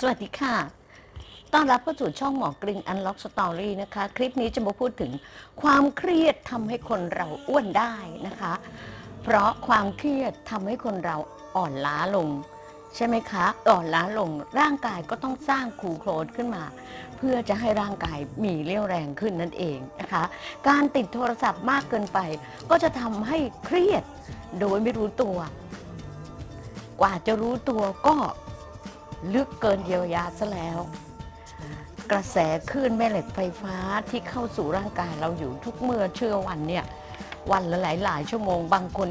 สวัสดีค่ะ ต้อนรับเข้าสู่ช่องหมอกริง Unlock Story นะคะ คลิปนี้จะมาพูดถึงความเครียดทำให้คนเราอ้วนได้นะคะ เพราะความเครียดทำให้คนเราอ่อนล้าลง ใช่ไหมคะ อ่อนล้าลง ร่างกายก็ต้องสร้างคูโคลนขึ้นมา เพื่อจะให้ร่างกายมีเรี่ยวแรงขึ้นนั่นเองนะคะ การติดโทรศัพท์มากเกินไป ก็จะทำให้เครียดโดยไม่รู้ตัว กว่าจะรู้ตัวก็ ลึกเกินเยียวยาซะแล้ว กระแสคลื่นแม่เหล็กไฟฟ้าที่เข้าสู่ร่างกายเราอยู่ทุกเมื่อเชื่อวันเนี่ยวันละหลายหลายๆชั่วโมง บางคน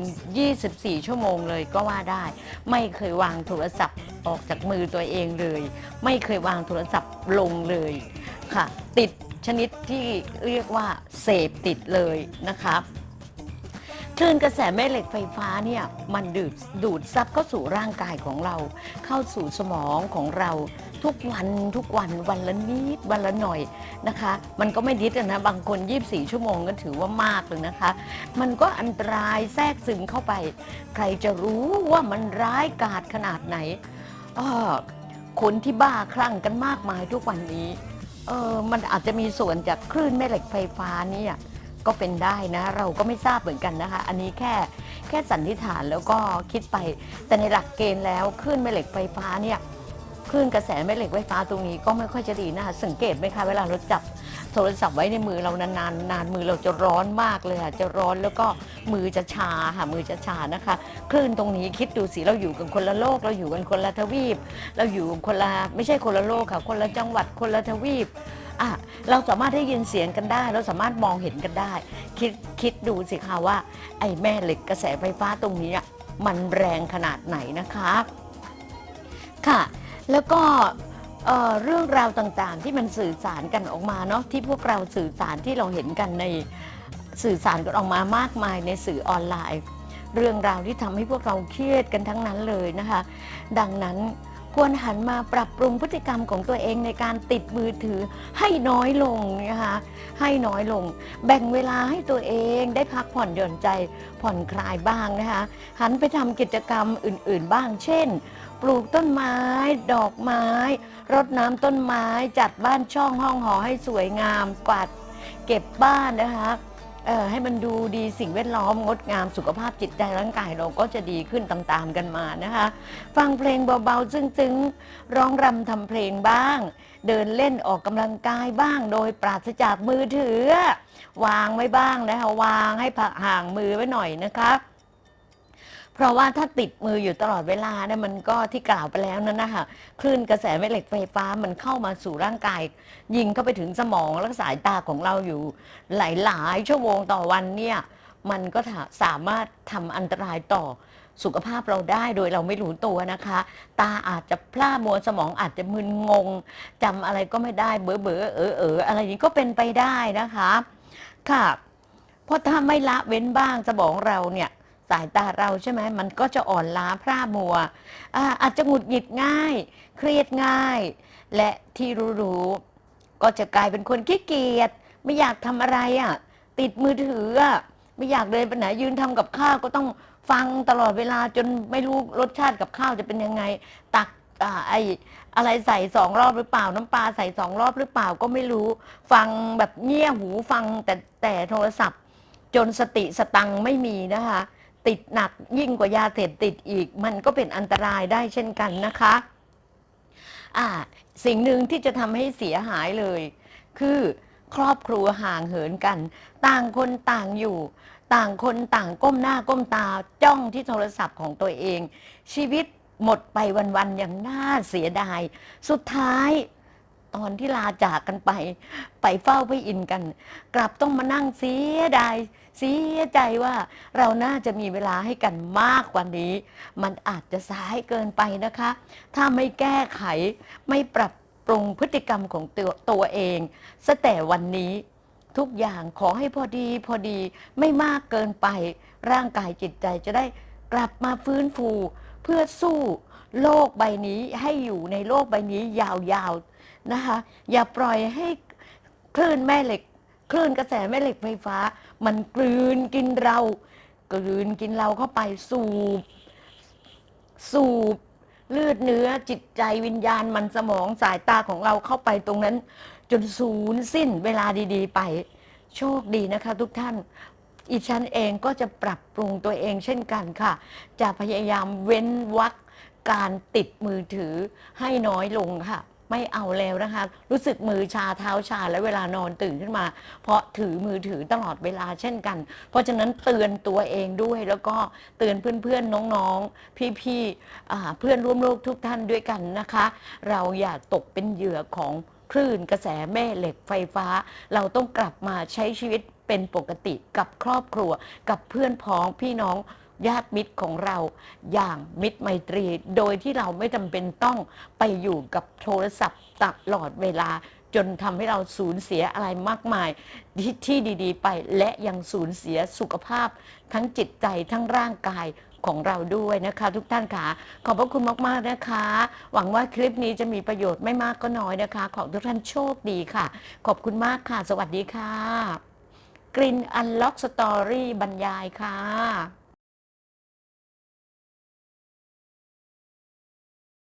24 ชั่วโมงเลยก็ว่าได้ ไม่เคยวางโทรศัพท์ออกจากมือตัวเองเลย ไม่เคยวางโทรศัพท์ลงเลยค่ะ ติดชนิดที่เรียกว่าเสพติดเลยนะคะ คลื่นกระแสแม่เหล็กไฟฟ้าเนี่ยมันดูดดูดซับเข้าสู่ร่างกายของเรา เข้าสู่สมองของเราทุกวันทุกวันวันละนิดวันละหน่อยนะคะ มันก็ไม่นิดนะบางคน 24 ชั่วโมงก็ถือว่ามากเลยนะคะ มันก็อันตรายแทรกซึมเข้าไป ใครจะรู้ว่ามันร้ายกาจขนาดไหนคนที่บ้าคลั่งกันมากมายทุกวันนี้เออมันอาจจะมีส่วนจากคลื่นแม่เหล็กไฟฟ้าเนี่ย ก็เป็นได้นะ เราก็ไม่ทราบเหมือนกันนะคะ อันนี้แค่แค่สันนิษฐานแล้วก็คิดไป แต่ในหลักเกณฑ์แล้วคลื่นแม่เหล็กไฟฟ้าเนี่ยคลื่นกระแสแม่เหล็กไฟฟ้าตรงนี้ก็ไม่ค่อยจะดีนะคะสังเกตไหมคะเวลาเราจับโทรศัพท์ไว้ในมือเรานานๆนานมือเราจะร้อนมากเลยค่ะจะร้อนแล้วก็มือจะชาค่ะมือจะชานะคะ คลื่นตรงนี้คิดดูสิเราอยู่กันคนละโลก เราอยู่กันคนละทวีป เราอยู่คนละไม่ใช่คนละโลกค่ะ คนละจังหวัดคนละทวีป อะเราสามารถได้ยินเสียงกันได้ เราสามารถมองเห็นกันได้ คิดคิดดูสิคะว่า ไอ้แม่เหล็กกระแสไฟฟ้าตรงนี้อะมันแรงขนาดไหนนะคะค่ะ แล้วก็เเรื่องราวต่างๆที่มันสื่อสารกันออกมาเนาะที่พวกเราสื่อสารที่เราเห็นกันในสื่อสารกันออกมามากมายในสื่อออนไลน์ เรื่องราวที่ทำให้พวกเราเครียดกันทั้งนั้นเลยนะคะ ดังนั้น ควรหันมาปรับปรุงพฤติกรรมของตัวเองในการติดมือถือให้น้อยลงนะคะให้น้อยลง แบ่งเวลาให้ตัวเองได้พักผ่อนหย่อนใจผ่อนคลายบ้างนะคะหันไปทำกิจกรรมอื่น ๆ บ้างเช่น ปลูกต้นไม้ ดอกไม้ รดน้ำต้นไม้จัดบ้านช่องห้องหอให้สวยงามกวาดเก็บบ้านนะคะ เอ่อให้มันดูดีสิ่งแวดล้อมงดงามสุขภาพจิตใจร่างกายเราก็จะดีขึ้นตามๆกันมานะคะ ฟังเพลงเบาๆซึ้งๆร้องรำทำเพลงบ้าง เดินเล่นออกกำลังกายบ้างโดยปราศจากมือถือ วางไว้บ้างนะคะวางให้ห่างมือไว้หน่อยนะคะ เพราะว่าถ้าติดมืออยู่ตลอดเวลาเนี่ยมันก็ที่กล่าวไปแล้วนั่นนะคะคลื่นกระแสแม่เหล็กไฟฟ้ามันเข้ามาสู่ร่างกาย ยิงเข้าไปถึงสมองและสายตาของเราอยู่ หลายๆชั่วโมงต่อวันเนี่ยมันก็สามารถทำอันตรายต่อสุขภาพเราได้โดยเราไม่รู้ตัวนะคะ ตาอาจจะพร่ามัวสมองอาจจะมึนงงจำอะไรก็ไม่ได้เบอเบอเออเอออะไรนี้ก็เป็นไปได้นะคะค่ะเพราะถ้าไม่ละเว้นบ้างสมองเราเนี่ย สายตาเราใช่ไหมมันก็จะอ่อนล้าพร่ามัวอาอาจจะหงุดหงิดง่าย เครียดง่าย และที่รู้ๆก็จะกลายเป็นคนขี้เกียจไม่อยากทำอะไรอะติดมือถืออะไม่อยากเดินไปไหนยืนทำกับข้าวก็ต้องฟังตลอดเวลาจนไม่รู้รสชาติกับข้าวจะเป็นยังไง ตักอไออะไรใส่สองรอบหรือเปล่า น้ำปลาใส่สองรอบหรือเปล่าก็ไม่รู้ ฟังแบบเงี่ยหูฟังแต่แต่โทรศัพท์ จนสติสตังค์ไม่มีนะคะ ติดหนักยิ่งกว่ายาเสพติดอีก มันก็เป็นอันตรายได้เช่นกันนะคะอ่าสิ่งหนึ่งที่จะทำให้เสียหายเลย คือครอบครัวห่างเหินกัน ต่างคนต่างอยู่ ต่างคนต่างก้มหน้าก้มตาจ้องที่โทรศัพท์ของตัวเอง ชีวิตหมดไปวันๆอย่างน่าเสียดาย สุดท้าย ตอนที่ลาจากกันไป ไปเฝ้าพี่อินกัน กลับต้องมานั่งเสียดายเสียใจว่าเราน่าจะมีเวลาให้กันมากกว่านี้ มันอาจจะสายเกินไปนะคะ ถ้าไม่แก้ไขไม่ปรับปรุงพฤติกรรมของตัวตัวเองซะแต่วันนี้ทุกอย่างขอให้พอดีพอดีไม่มากเกินไป ร่างกายจิตใจจะได้กลับมาฟื้นฟู เพื่อสู้โลกใบนี้ให้อยู่ในโลกใบนี้ยาวๆ นะคะ อย่าปล่อยให้คลื่นแม่เหล็ก คลื่นกระแสแม่เหล็กไฟฟ้า มันกลืนกินเรา กลืนกินเราเข้าไปสูบ สูบเลือดเนื้อจิตใจวิญญาณมันสมองสายตาของเราเข้าไปตรงนั้น จนศูนย์สิ้นเวลาดี ๆ ไป โชคดีนะคะ ทุกท่านอีฉันเองก็จะปรับปรุงตัวเองเช่นกันค่ะ จะพยายามเว้นวักการติดมือถือให้น้อยลงค่ะ ไม่เอาแล้วนะคะ รู้สึกมือชาเท้าชาและเวลานอนตื่นขึ้นมา เพราะถือมือถือตลอดเวลาเช่นกัน เพราะฉะนั้นเตือนตัวเองด้วยแล้วก็เตือนเพื่อนๆน้องๆ พี่ๆอ่เพื่อนร่วมโลกทุกท่านด้วยกันนะคะ เราอย่าตกเป็นเหยื่อของคลื่นกระแสแม่เหล็กไฟฟ้า เราต้องกลับมาใช้ชีวิตเป็นปกติกับครอบครัว กับเพื่อนพ้องพี่น้อง ญาติมิตรของเราอย่างมิตรไมตรี โดยที่เราไม่จำเป็นต้องไปอยู่กับโทรศัพท์ตลอดเวลา จนทำให้เราสูญเสียอะไรมากมายที่ที่ดี ๆ ไปและยังสูญเสียสุขภาพ ทั้งจิตใจทั้งร่างกายของเราด้วยนะคะ ทุกท่านค่ะขอบพระคุณมาก ๆ นะคะ หวังว่าคลิปนี้จะมีประโยชน์ไม่มากก็น้อยนะคะ ขอทุกท่านโชคดีค่ะ ขอบคุณมากค่ะ สวัสดีค่ะกรินอันล็อกสตอรี่บรรยายค่ะ